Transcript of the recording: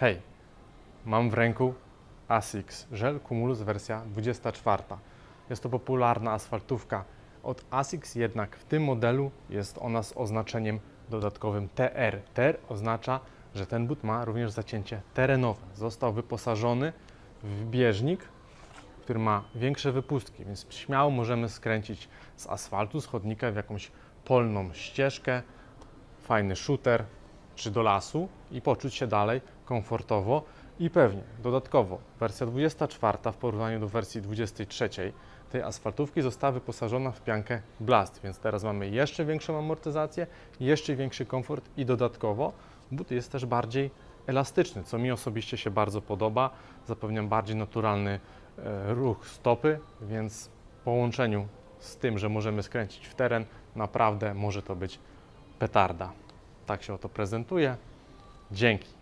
Hej, mam w ręku ASICS Żel Cumulus wersja 24. Jest to popularna asfaltówka od ASICS, jednak w tym modelu jest ona z oznaczeniem dodatkowym TR. TR oznacza, że ten but ma również zacięcie terenowe. Został wyposażony w bieżnik, który ma większe wypustki, więc śmiało możemy skręcić z asfaltu, z chodnika w jakąś polną ścieżkę, fajny shooter czy do lasu i poczuć się dalej komfortowo i pewnie. Dodatkowo wersja 24 w porównaniu do wersji 23 tej asfaltówki została wyposażona w piankę Blast, więc teraz mamy jeszcze większą amortyzację, jeszcze większy komfort i dodatkowo but jest też bardziej elastyczny, co mi osobiście się bardzo podoba. Zapewniam bardziej naturalny e, ruch stopy, więc w połączeniu z tym, że możemy skręcić w teren, naprawdę może to być petarda. Tak się oto prezentuje. Dzięki.